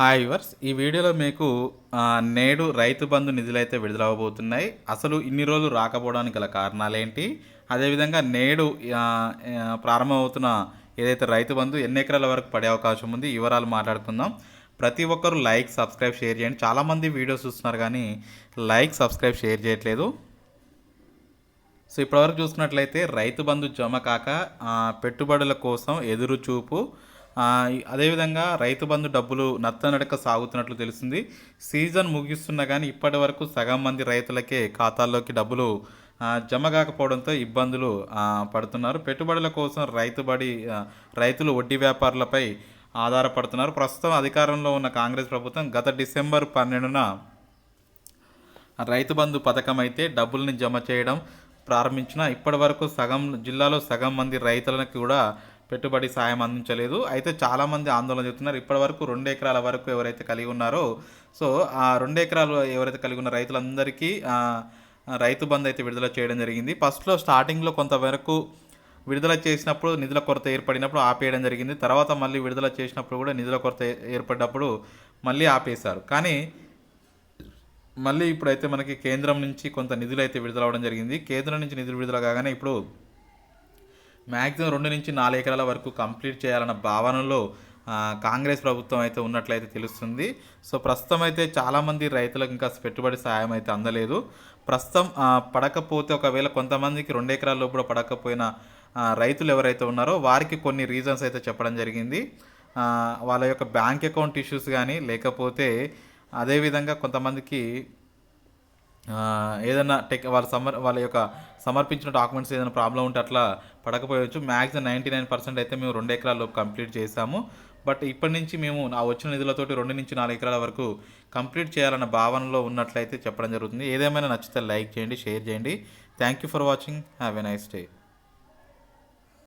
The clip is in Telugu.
హాయ్ వర్స్ ఈ వీడియోలో మీకు నేడు రైతు బంధు నిధులు అయితే విడుదలవబోతున్నాయి. అసలు ఇన్ని రోజులు రాకపోవడానికి గల కారణాలేంటి? అదేవిధంగా నేడు ప్రారంభమవుతున్న ఏదైతే రైతు బంధు ఎన్ని ఎకరాల వరకు పడే అవకాశం ఉంది వివరాలు మాట్లాడుకుందాం. ప్రతి ఒక్కరు లైక్ సబ్స్క్రైబ్ షేర్ చేయండి. చాలామంది వీడియోస్ చూస్తున్నారు కానీ లైక్ సబ్స్క్రైబ్ షేర్ చేయట్లేదు. సో ఇప్పటివరకు చూసుకున్నట్లయితే రైతు బంధు జమ కాక పెట్టుబడుల కోసం ఎదురు చూపు అదేవిధంగా రైతు బంధు డబ్బులు నత్తనడక సాగుతున్నట్లు తెలిసింది సీజన్ ముగిస్తున్నా కానీ ఇప్పటి వరకు సగం మంది రైతులకే ఖాతాల్లోకి డబ్బులు జమ కాకపోవడంతో ఇబ్బందులు పడుతున్నారు. పెట్టుబడుల కోసం రైతుబడి రైతులు వడ్డీ వ్యాపారులపై ఆధారపడుతున్నారు. ప్రస్తుతం అధికారంలో ఉన్న కాంగ్రెస్ ప్రభుత్వం గత డిసెంబర్ పన్నెండున రైతు బంధు పథకం అయితే డబ్బుల్ని జమ చేయడం ప్రారంభించిన. ఇప్పటి వరకు సగం జిల్లాలో సగం మంది రైతులకు కూడా పెట్టుబడి సాయం అందించలేదు. అయితే చాలామంది ఆందోళన చెప్తున్నారు. ఇప్పటి వరకు రెండు ఎకరాల వరకు ఎవరైతే కలిగి ఉన్నారో సో ఆ రెండు ఎకరాలు ఎవరైతే కలిగి ఉన్న రైతులందరికీ రైతు బంధు అయితే విడుదల చేయడం జరిగింది. ఫస్ట్లో స్టార్టింగ్లో కొంతవరకు విడుదల చేసినప్పుడు నిధుల కొరత ఏర్పడినప్పుడు ఆపేయడం జరిగింది. తర్వాత మళ్ళీ విడుదల చేసినప్పుడు కూడా నిధుల కొరత ఏర్పడినప్పుడు మళ్ళీ ఆపేశారు. కానీ మళ్ళీ ఇప్పుడైతే మనకి కేంద్రం నుంచి కొంత నిధులు అయితే విడుదల అవ్వడం జరిగింది. కేంద్రం నుంచి నిధులు విడుదల కాగానే ఇప్పుడు మ్యాక్సిమం రెండు నుంచి నాలుగు ఎకరాల వరకు కంప్లీట్ చేయాలన్న భావనలో కాంగ్రెస్ ప్రభుత్వం అయితే ఉన్నట్లయితే తెలుస్తుంది. సో ప్రస్తుతం అయితే చాలామంది రైతులకు ఇంకా పెట్టుబడి సాయం అయితే అందలేదు. ప్రస్తుతం పడకపోతే ఒకవేళ కొంతమందికి రెండు ఎకరాల లోపల పడకపోయిన రైతులు ఎవరైతే ఉన్నారో వారికి కొన్ని రీజన్స్ అయితే చెప్పడం జరిగింది. వాళ్ళ యొక్క బ్యాంక్ అకౌంట్ ఇష్యూస్ కానీ లేకపోతే అదేవిధంగా కొంతమందికి ఏదైనా టెక్ వాళ్ళ సమర్ వాళ్ళ యొక్క సమర్పించిన డాక్యుమెంట్స్ ఏదైనా ప్రాబ్లం ఉంటే అట్లా పడకపోవచ్చు మ్యాక్సిమం నైంటీ నైన్ పర్సెంట్ అయితే మేము రెండు ఎకరాల లోపు కంప్లీట్ చేసాము బట్ ఇప్పటి నుంచి మేము ఆ వచ్చిన నిధులతోటి రెండు నుంచి నాలుగు ఎకరాల వరకు కంప్లీట్ చేయాలన్న భావనలో ఉన్నట్లయితే చెప్పడం జరుగుతుంది. ఏదేమైనా నచ్చితే లైక్ చేయండి షేర్ చేయండి. Thank you for watching have a nice day